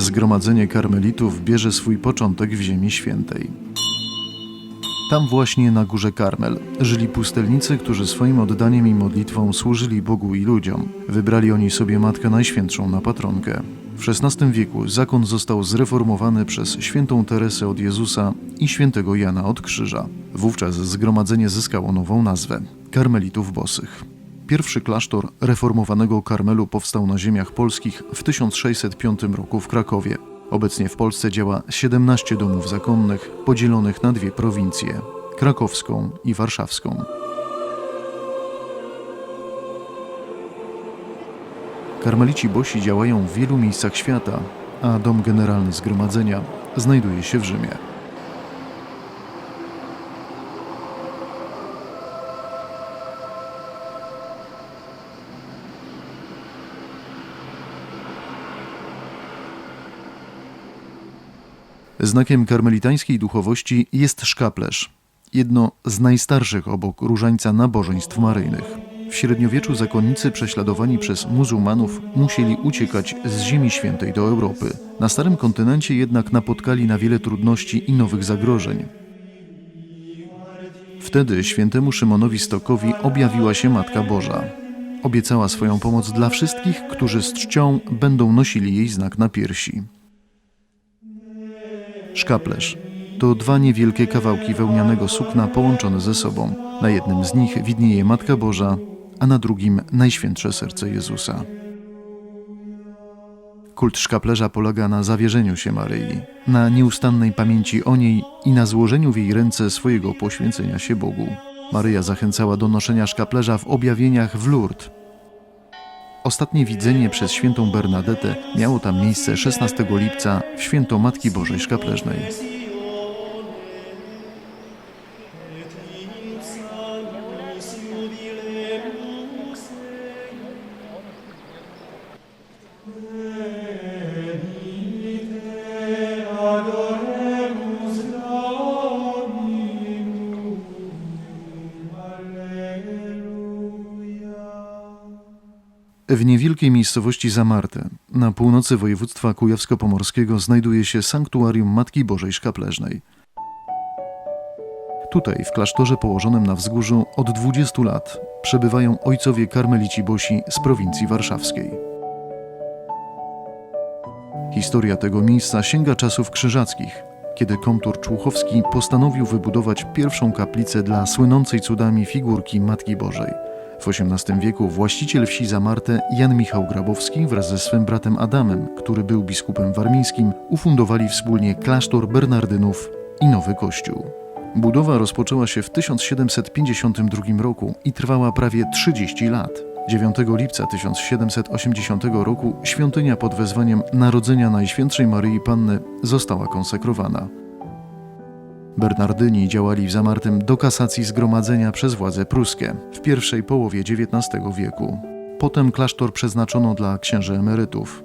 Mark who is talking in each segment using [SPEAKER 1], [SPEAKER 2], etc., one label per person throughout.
[SPEAKER 1] Zgromadzenie karmelitów bierze swój początek w Ziemi Świętej. Tam właśnie na górze Karmel żyli pustelnicy, którzy swoim oddaniem i modlitwą służyli Bogu i ludziom. Wybrali oni sobie Matkę Najświętszą na patronkę. W XVI wieku zakon został zreformowany przez świętą Teresę od Jezusa i świętego Jana od Krzyża. Wówczas zgromadzenie zyskało nową nazwę Karmelitów Bosych. Pierwszy klasztor reformowanego Karmelu powstał na ziemiach polskich w 1605 roku w Krakowie. Obecnie w Polsce działa 17 domów zakonnych podzielonych na dwie prowincje krakowską i warszawską. Karmelici Bosi działają w wielu miejscach świata, a dom generalny zgromadzenia znajduje się w Rzymie. Znakiem karmelitańskiej duchowości jest szkaplerz, jedno z najstarszych obok różańca nabożeństw maryjnych. W średniowieczu zakonnicy prześladowani przez muzułmanów musieli uciekać z Ziemi Świętej do Europy. Na Starym Kontynencie jednak napotkali na wiele trudności i nowych zagrożeń. Wtedy świętemu Szymonowi Stokowi objawiła się Matka Boża. Obiecała swoją pomoc dla wszystkich, którzy z czcią będą nosili jej znak na piersi. Szkaplerz to dwa niewielkie kawałki wełnianego sukna połączone ze sobą. Na jednym z nich widnieje Matka Boża, a na drugim Najświętsze Serce Jezusa. Kult szkaplerza polega na zawierzeniu się Maryi, na nieustannej pamięci o niej i na złożeniu w jej ręce swojego poświęcenia się Bogu. Maryja zachęcała do noszenia szkaplerza w objawieniach w Lourdes. Ostatnie widzenie przez świętą Bernadetę miało tam miejsce 16 lipca w święto Matki Bożej Szkapleżnej. W niewielkiej miejscowości Zamarte, na północy województwa kujawsko-pomorskiego, znajduje się sanktuarium Matki Bożej Szkapleżnej. Tutaj, w klasztorze położonym na wzgórzu, od 20 lat przebywają ojcowie karmelici Bosi z prowincji warszawskiej. Historia tego miejsca sięga czasów krzyżackich, kiedy komtur Człuchowski postanowił wybudować pierwszą kaplicę dla słynącej cudami figurki Matki Bożej – w XVIII wieku właściciel wsi Zamarte Jan Michał Grabowski wraz ze swym bratem Adamem, który był biskupem warmińskim, ufundowali wspólnie klasztor Bernardynów i nowy kościół. Budowa rozpoczęła się w 1752 roku i trwała prawie 30 lat. 9 lipca 1780 roku świątynia pod wezwaniem Narodzenia Najświętszej Maryi Panny została konsekrowana. Bernardyni działali w zamartym do kasacji zgromadzenia przez władze pruskie w pierwszej połowie XIX wieku. Potem klasztor przeznaczono dla księży emerytów.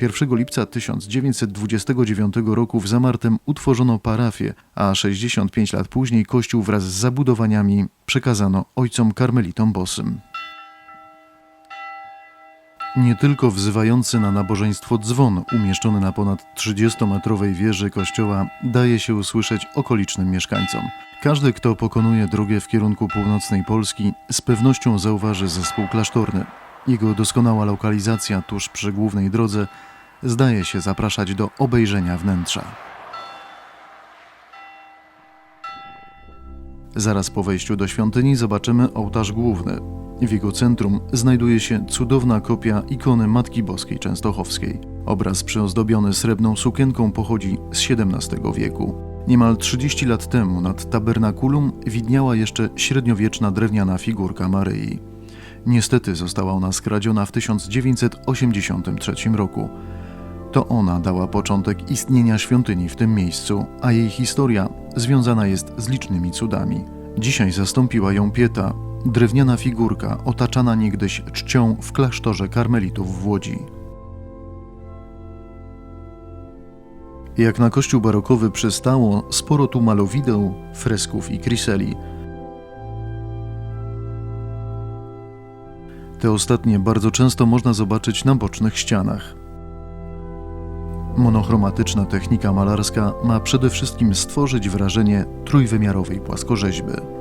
[SPEAKER 1] 1 lipca 1929 roku w Zamartem utworzono parafię, a 65 lat później kościół wraz z zabudowaniami przekazano ojcom karmelitom bosym. Nie tylko wzywający na nabożeństwo dzwon umieszczony na ponad 30-metrowej wieży kościoła daje się usłyszeć okolicznym mieszkańcom. Każdy, kto pokonuje drogę w kierunku północnej Polski, z pewnością zauważy zespół klasztorny. Jego doskonała lokalizacja tuż przy głównej drodze zdaje się zapraszać do obejrzenia wnętrza. Zaraz po wejściu do świątyni zobaczymy ołtarz główny, w jego centrum znajduje się cudowna kopia ikony Matki Boskiej Częstochowskiej. Obraz przyozdobiony srebrną sukienką pochodzi z XVII wieku. Niemal 30 lat temu nad tabernakulum widniała jeszcze średniowieczna drewniana figurka Maryi. Niestety została ona skradziona w 1983 roku. To ona dała początek istnienia świątyni w tym miejscu, a jej historia związana jest z licznymi cudami. Dzisiaj zastąpiła ją pieta, drewniana figurka otaczana niegdyś czcią w klasztorze karmelitów w Łodzi. Jak na kościół barokowy przystało, sporo tu malowideł, fresków i kriseli. Te ostatnie bardzo często można zobaczyć na bocznych ścianach. Monochromatyczna technika malarska ma przede wszystkim stworzyć wrażenie trójwymiarowej płaskorzeźby.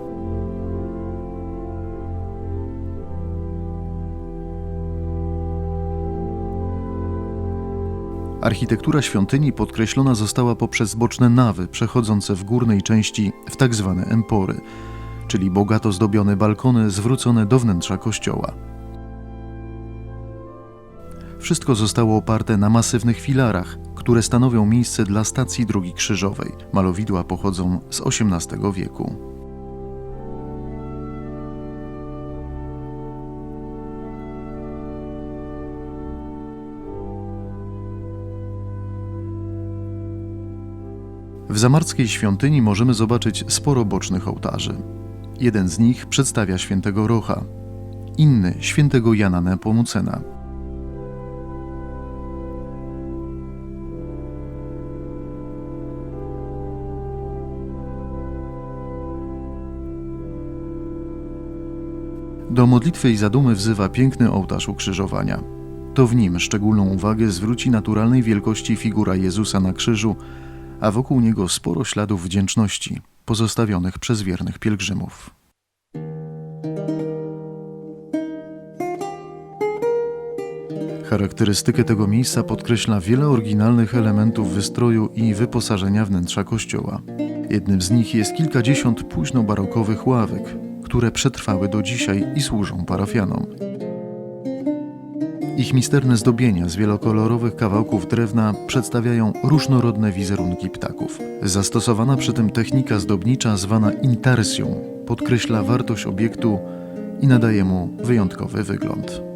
[SPEAKER 1] Architektura świątyni podkreślona została poprzez boczne nawy przechodzące w górnej części w tak zwane empory, czyli bogato zdobione balkony zwrócone do wnętrza kościoła. Wszystko zostało oparte na masywnych filarach, które stanowią miejsce dla stacji drogi krzyżowej. Malowidła pochodzą z XVIII wieku. W zamarskiej świątyni możemy zobaczyć sporo bocznych ołtarzy. Jeden z nich przedstawia świętego Rocha, inny świętego Jana Nepomucena. Do modlitwy i zadumy wzywa piękny ołtarz ukrzyżowania. To w nim szczególną uwagę zwróci naturalnej wielkości figura Jezusa na krzyżu, a wokół niego sporo śladów wdzięczności pozostawionych przez wiernych pielgrzymów. Charakterystykę tego miejsca podkreśla wiele oryginalnych elementów wystroju i wyposażenia wnętrza kościoła. Jednym z nich jest kilkadziesiąt późnobarokowych ławek, które przetrwały do dzisiaj i służą parafianom. Ich misterne zdobienia z wielokolorowych kawałków drewna przedstawiają różnorodne wizerunki ptaków. Zastosowana przy tym technika zdobnicza zwana intarsją podkreśla wartość obiektu i nadaje mu wyjątkowy wygląd.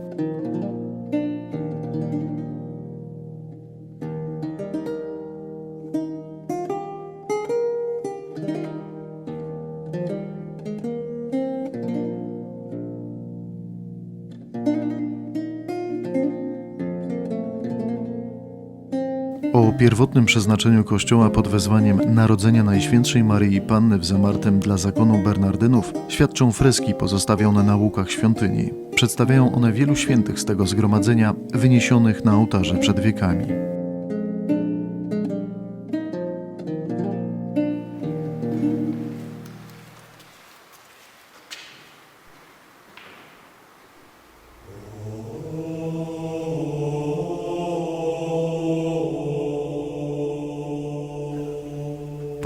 [SPEAKER 1] Pierwotnym przeznaczeniu kościoła pod wezwaniem Narodzenia Najświętszej Maryi Panny w Zamartym dla zakonu Bernardynów świadczą freski pozostawione na łukach świątyni. Przedstawiają one wielu świętych z tego zgromadzenia wyniesionych na ołtarze przed wiekami.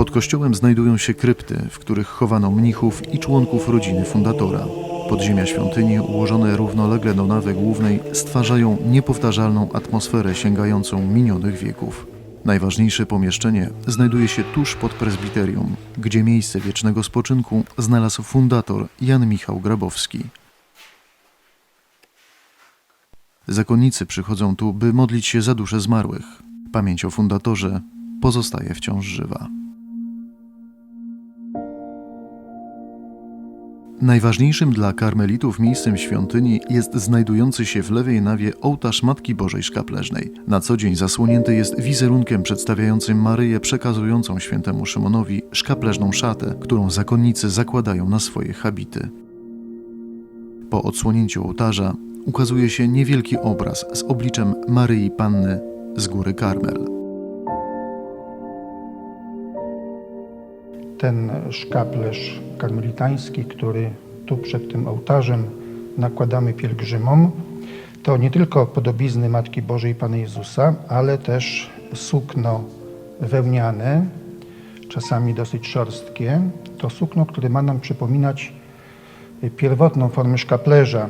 [SPEAKER 1] Pod kościołem znajdują się krypty, w których chowano mnichów i członków rodziny fundatora. Podziemia świątyni, ułożone równolegle do nawy głównej, stwarzają niepowtarzalną atmosferę sięgającą minionych wieków. Najważniejsze pomieszczenie znajduje się tuż pod prezbiterium, gdzie miejsce wiecznego spoczynku znalazł fundator Jan Michał Grabowski. Zakonnicy przychodzą tu, by modlić się za dusze zmarłych. Pamięć o fundatorze pozostaje wciąż żywa. Najważniejszym dla karmelitów miejscem świątyni jest znajdujący się w lewej nawie ołtarz Matki Bożej Szkapleżnej. Na co dzień zasłonięty jest wizerunkiem przedstawiającym Maryję przekazującą świętemu Szymonowi szkapleżną szatę, którą zakonnicy zakładają na swoje habity. Po odsłonięciu ołtarza ukazuje się niewielki obraz z obliczem Maryi Panny z góry Karmel.
[SPEAKER 2] Ten szkaplerz karmelitański, który tu przed tym ołtarzem nakładamy pielgrzymom, to nie tylko podobizny Matki Bożej Pana Jezusa, ale też sukno wełniane, czasami dosyć szorstkie. To sukno, które ma nam przypominać pierwotną formę szkaplerza.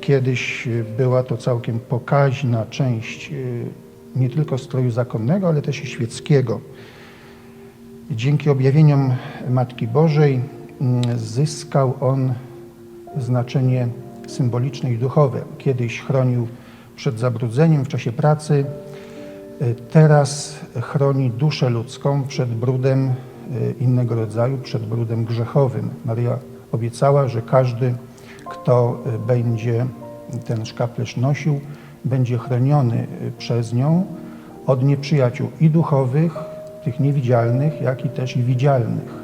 [SPEAKER 2] Kiedyś była to całkiem pokaźna część nie tylko stroju zakonnego, ale też i świeckiego. Dzięki objawieniom Matki Bożej mm, zyskał on znaczenie symboliczne i duchowe. Kiedyś chronił przed zabrudzeniem w czasie pracy, y, teraz chroni duszę ludzką przed brudem y, innego rodzaju, przed brudem grzechowym. Maria obiecała, że każdy, kto y, będzie ten szkaplerz nosił, będzie chroniony przez nią od nieprzyjaciół i duchowych, tych niewidzialnych, jak i też i widzialnych.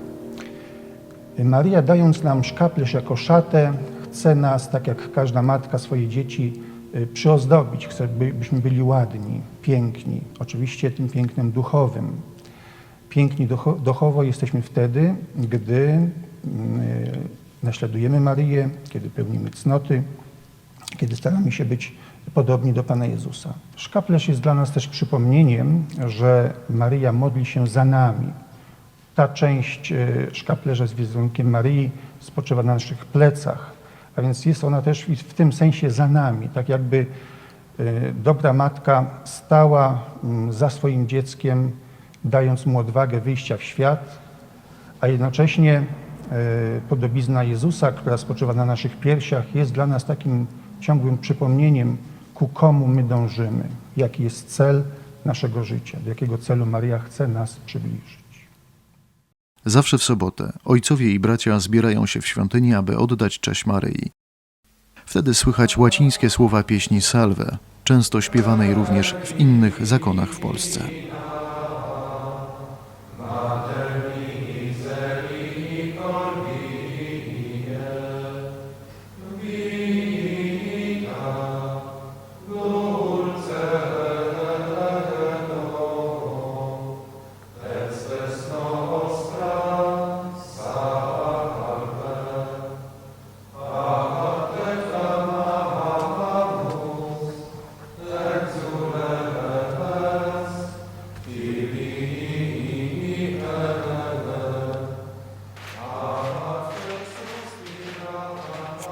[SPEAKER 2] Maria, dając nam szkaplerz jako szatę, chce nas, tak jak każda matka swoje dzieci y, przyozdobić, chce, by- byśmy byli ładni, piękni, oczywiście tym pięknem duchowym. Piękni ducho- duchowo jesteśmy wtedy, gdy y, naśladujemy Maryję, kiedy pełnimy cnoty, kiedy staramy się być podobni do Pana Jezusa. Szkaplerz jest dla nas też przypomnieniem, że Maryja modli się za nami. Ta część e, szkaplerza z wizerunkiem Maryi spoczywa na naszych plecach, a więc jest ona też w tym sensie za nami, tak jakby e, dobra matka stała mm, za swoim dzieckiem, dając mu odwagę wyjścia w świat, a jednocześnie e, podobizna Jezusa, która spoczywa na naszych piersiach, jest dla nas takim ciągłym przypomnieniem, ku komu my dążymy, jaki jest cel naszego życia, do jakiego celu Maria chce nas przybliżyć.
[SPEAKER 1] Zawsze w sobotę ojcowie i bracia zbierają się w świątyni, aby oddać cześć Maryi. Wtedy słychać łacińskie słowa pieśni Salve, często śpiewanej również w innych zakonach w Polsce.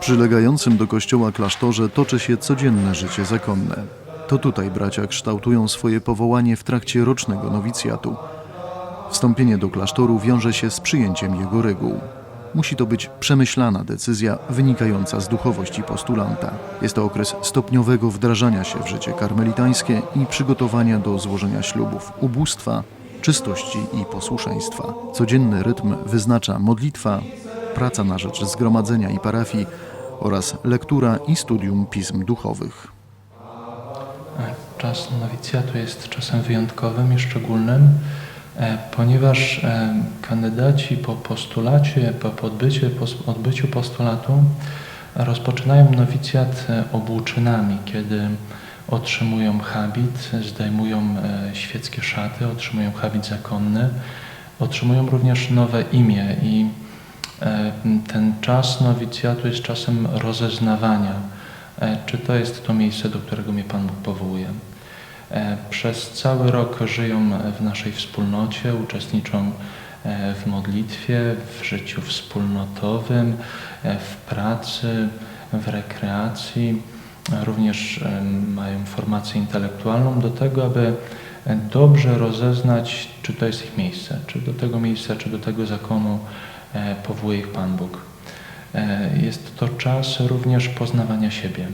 [SPEAKER 1] Przylegającym do kościoła klasztorze toczy się codzienne życie zakonne. To tutaj bracia kształtują swoje powołanie w trakcie rocznego nowicjatu. Wstąpienie do klasztoru wiąże się z przyjęciem jego reguł. Musi to być przemyślana decyzja wynikająca z duchowości postulanta. Jest to okres stopniowego wdrażania się w życie karmelitańskie i przygotowania do złożenia ślubów, ubóstwa, czystości i posłuszeństwa. Codzienny rytm wyznacza modlitwa, praca na rzecz zgromadzenia i parafii oraz lektura i studium pism duchowych.
[SPEAKER 3] Czas nowicjatu jest czasem wyjątkowym i szczególnym, e, ponieważ e, kandydaci po postulacie, po po odbyciu postulatu rozpoczynają nowicjat e, obłóczynami, kiedy otrzymują habit, zdejmują e, świeckie szaty, otrzymują habit zakonny, otrzymują również nowe imię i e, ten czas nowicjatu jest czasem rozeznawania, e, czy to jest to miejsce, do którego mnie Pan Bóg powołuje. E, Przez cały rok żyją w naszej wspólnocie, uczestniczą e, w modlitwie, w życiu wspólnotowym, e, w pracy, w rekreacji. E, Również e, mają formację intelektualną do tego, aby e, dobrze rozeznać, czy to jest ich miejsce, czy do tego miejsca, czy do tego zakonu e, powołuje ich Pan Bóg. E, Jest to czas również poznawania siebie,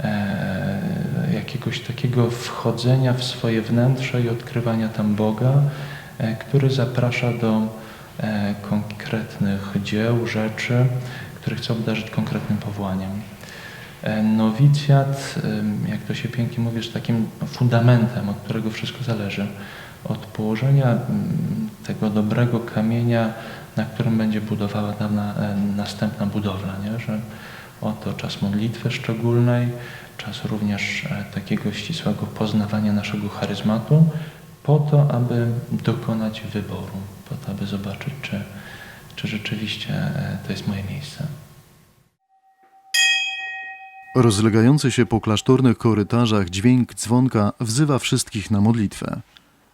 [SPEAKER 3] e, jakiegoś takiego wchodzenia w swoje wnętrze i odkrywania tam Boga, e, który zaprasza do e, konkretnych dzieł, rzeczy, które chce obdarzyć konkretnym powołaniem. E, Nowicjat, jak to się pięknie mówi, jest takim fundamentem, od którego wszystko zależy. Od położenia mm, tego dobrego kamienia, na którym będzie budowała dawna, e, następna budowla, nie? że oto czas modlitwy szczególnej, czas również e, takiego ścisłego poznawania naszego charyzmatu, po to, aby dokonać wyboru, po to, aby zobaczyć, czy, czy rzeczywiście e, to jest moje miejsce.
[SPEAKER 1] Rozlegający się po klasztornych korytarzach dźwięk dzwonka wzywa wszystkich na modlitwę.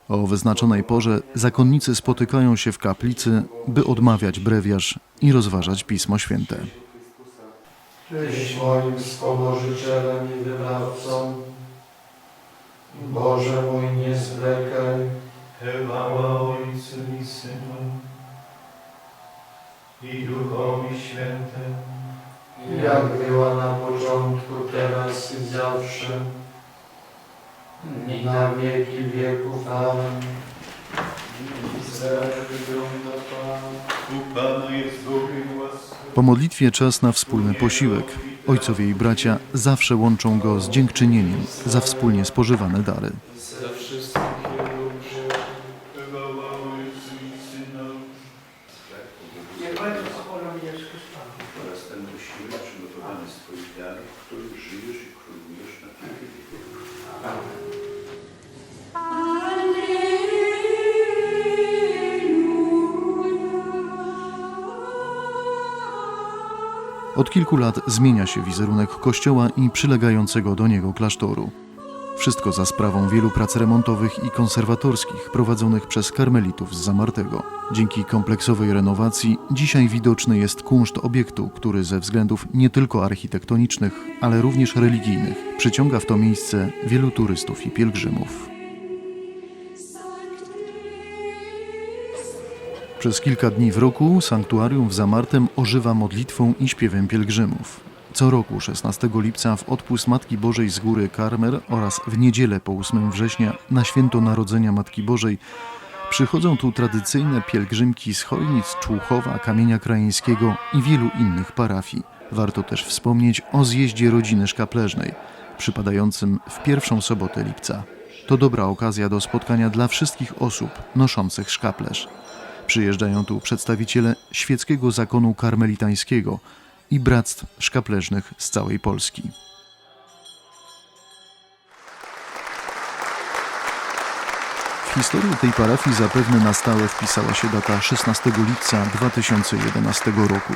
[SPEAKER 1] O wyznaczonej porze zakonnicy spotykają się w kaplicy, by odmawiać brewiarz i rozważać Pismo Święte.
[SPEAKER 4] Tyś moim wspomożycielem i wybawcą. Boże mój, nie zwlekaj.
[SPEAKER 5] Chwała Ojcu i Synu i Duchowi Świętemu,
[SPEAKER 4] Jak była na początku, teraz i zawsze. I na wieki wieków. Amen.
[SPEAKER 1] Po modlitwie czas na wspólny posiłek. Ojcowie i bracia zawsze łączą go z dziękczynieniem za wspólnie spożywane dary.
[SPEAKER 6] Oraz ten posiłek przygotowany z Twoich
[SPEAKER 5] wiary, w której żyjesz i
[SPEAKER 1] Od kilku lat zmienia się wizerunek kościoła i przylegającego do niego klasztoru. Wszystko za sprawą wielu prac remontowych i konserwatorskich prowadzonych przez karmelitów z Zamartego. Dzięki kompleksowej renowacji dzisiaj widoczny jest kunszt obiektu, który ze względów nie tylko architektonicznych, ale również religijnych przyciąga w to miejsce wielu turystów i pielgrzymów. Przez kilka dni w roku sanktuarium w Zamartem ożywa modlitwą i śpiewem pielgrzymów. Co roku 16 lipca w odpust Matki Bożej z góry Karmer oraz w niedzielę po 8 września na święto Narodzenia Matki Bożej przychodzą tu tradycyjne pielgrzymki z Chojnic, Człuchowa, Kamienia Krajeńskiego i wielu innych parafii. Warto też wspomnieć o zjeździe rodziny szkapleżnej, przypadającym w pierwszą sobotę lipca. To dobra okazja do spotkania dla wszystkich osób noszących szkaplerz. Przyjeżdżają tu przedstawiciele świeckiego zakonu karmelitańskiego i bractw szkapleżnych z całej Polski. W historię tej parafii zapewne na stałe wpisała się data 16 lipca 2011 roku.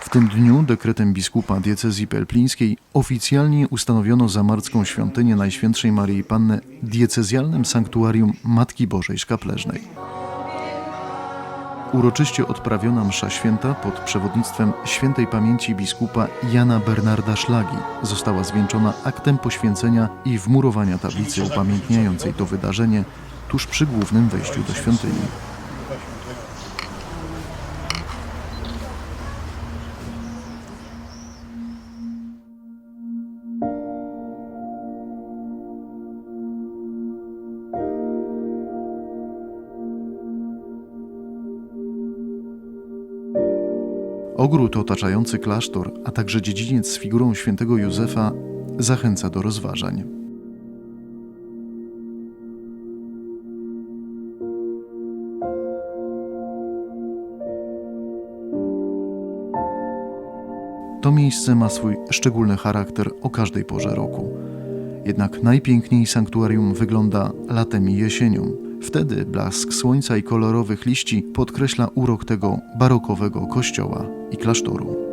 [SPEAKER 1] W tym dniu dekretem biskupa diecezji pelplińskiej oficjalnie ustanowiono zamarską świątynię Najświętszej Maryi Panny diecezjalnym sanktuarium Matki Bożej Szkapleżnej. Uroczyście odprawiona msza święta pod przewodnictwem świętej pamięci biskupa Jana Bernarda Szlagi została zwieńczona aktem poświęcenia i wmurowania tablicy upamiętniającej to wydarzenie tuż przy głównym wejściu do świątyni. Ogród otaczający klasztor, a także dziedziniec z figurą świętego Józefa zachęca do rozważań. To miejsce ma swój szczególny charakter o każdej porze roku. Jednak najpiękniej sanktuarium wygląda latem i jesienią. Wtedy blask słońca i kolorowych liści podkreśla urok tego barokowego kościoła i klasztoru.